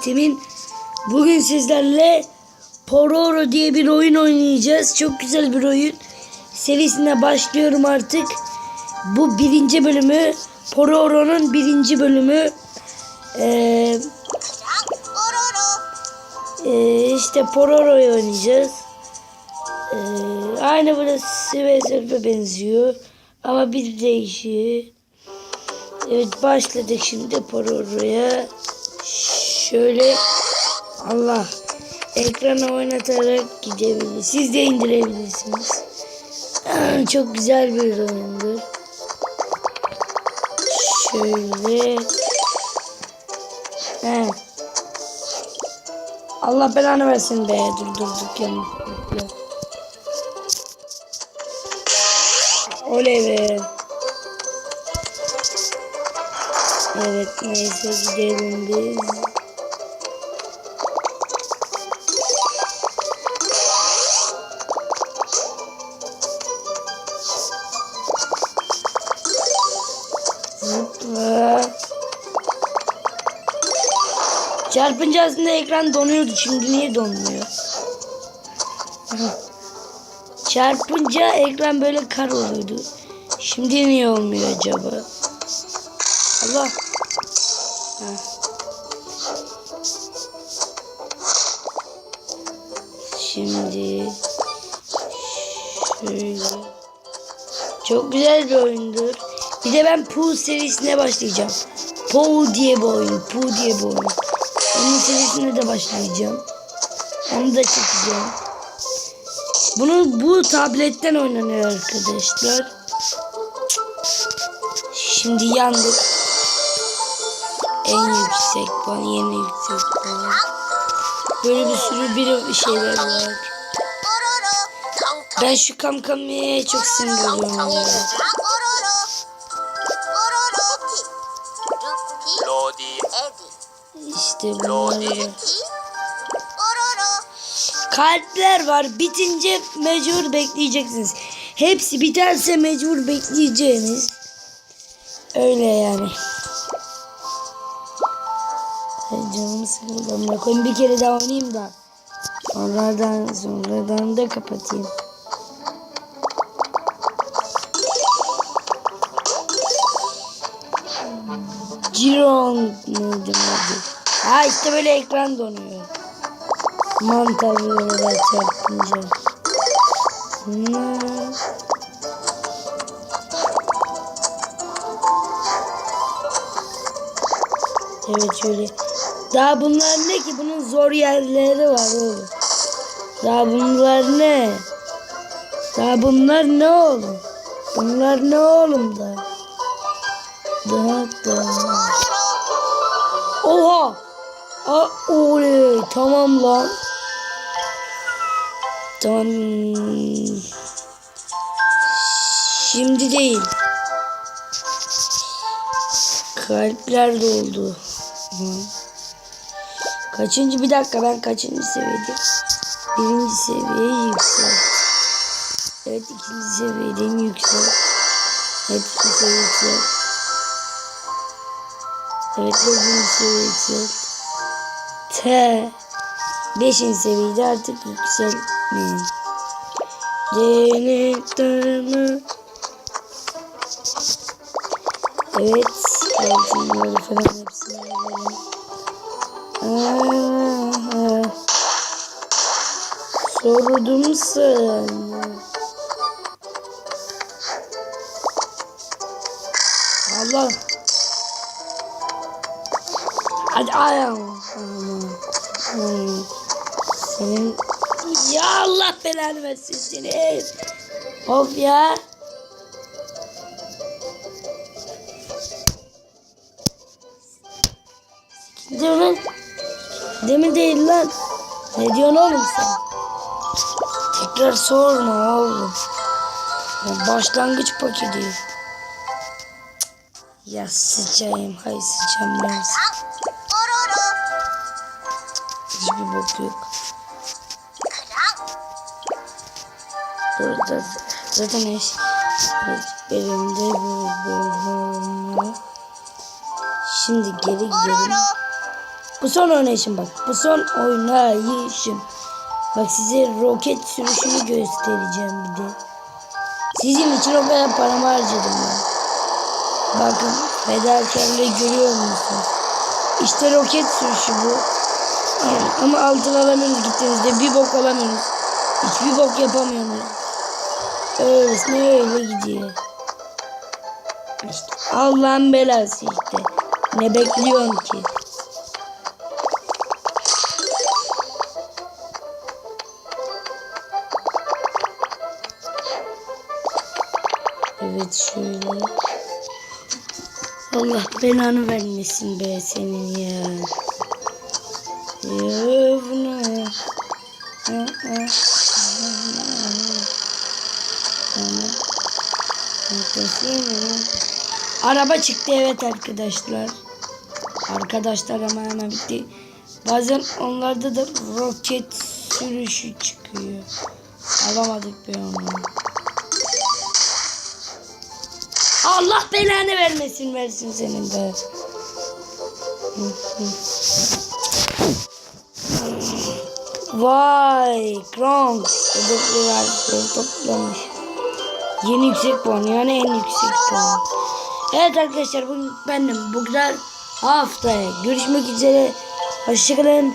Temin. Bugün sizlerle Pororo diye bir oyun oynayacağız. Çok güzel bir oyun. Serisine başlıyorum artık. Bu birinci bölümü. Pororo'nun birinci bölümü. Ee, ee, işte Pororo'yu oynayacağız. Ee, aynı burası ve benziyor. Ama bir değişiyor. Evet başladık şimdi Pororo'ya. Şöyle Allah ekrana oynatarak gidebilir. Siz de indirebilirsiniz. Çok güzel bir oyundur. Şöyle. He. Allah belanı versin be. Dur dur neyse gidelim biz. Zıpla. Çarpınca aslında ekran donuyordu. Şimdi niye donmuyor? Çarpınca ekran böyle kar oluyordu. Şimdi niye olmuyor acaba? Allah. Şimdi şöyle. Çok güzel bir oyundur. Bir de ben Pooh serisine başlayacağım. Pooh diye bir oyun. Pooh diye bir oyun. Onun serisine de başlayacağım. Onu da çekeceğim. Bunu bu tabletten oynanıyor arkadaşlar. Şimdi yandık. En yüksek puan, yeni yüksek puan. Böyle bir sürü bir şeyler var. Ben şu kamkamiye çok sinir oluyorum ya. İşte bunlar. Kalpler var. Bitince mecbur bekleyeceksiniz. Hepsi biterse mecbur bekleyeceğiniz. Öyle yani. Canım sıkıldı. Amına bir kere daha oynayayım da. Sonradan, sonradan da kapatayım. Giron neydi? Ha işte böyle ekran donuyor. Mantarlara çarpınca. Hmm. Evet şöyle. Daha bunlar ne ki? Bunun zor yerleri var oğlum. Daha bunlar ne? Daha bunlar ne oğlum? Bunlar ne oğlum da? Daha da. Oha! Aa, oley tamam lan. Tamam. Şimdi değil. Kalpler doldu. Hı. Kaçıncı bir dakika ben kaçıncı seviyede? Birinci seviyeye yüksel. Evet ikinci seviyedeyim yüksel. Evet ikinci seviye. Evet dördüncü seviye yüksel. T. Beşinci seviyede artık yükselmeyin. Cennetten Evet. Hepsini alalım. Sordum sana. Allah. Hadi ayağım. Senin ya Allah belanı versin seni. Of ya. Demin, demin değil lan. Ne diyorsun oğlum sen? Tekrar sorma oğlum. Ya başlangıç paketi. Ya sıçayım, hay sıçayım ben. Hiçbir bok yok. Burada zaten eş, elimde bu bölümü. Şimdi geri gidelim. Bu son oynayışım bak. Bu son oynayışım. Bak size roket sürüşünü göstereceğim bir de. Sizin için o kadar paramı harcadım ben. Bakın fedakarlığı görüyor musunuz? İşte roket sürüşü bu. Ama altın alamıyoruz gittiğinizde bir bok alamıyoruz. Hiçbir bok yapamıyoruz. Öylesine öyle gidiyor. İşte Allah'ın belası işte. Ne bekliyorsun ki? Evet şöyle. Allah belanı vermesin be senin ya. Ya bunu. Araba çıktı evet arkadaşlar. Arkadaşlar ama hemen bitti. Bazen onlarda da roket sürüşü çıkıyor. Alamadık be onu. Allah belanı vermesin versin senin be. Vay Kronk hedefli harfleri toplamış. Yeni yüksek puan yani en yüksek puan. Evet arkadaşlar bugün benim bu kadar haftaya görüşmek üzere. Hoşçakalın.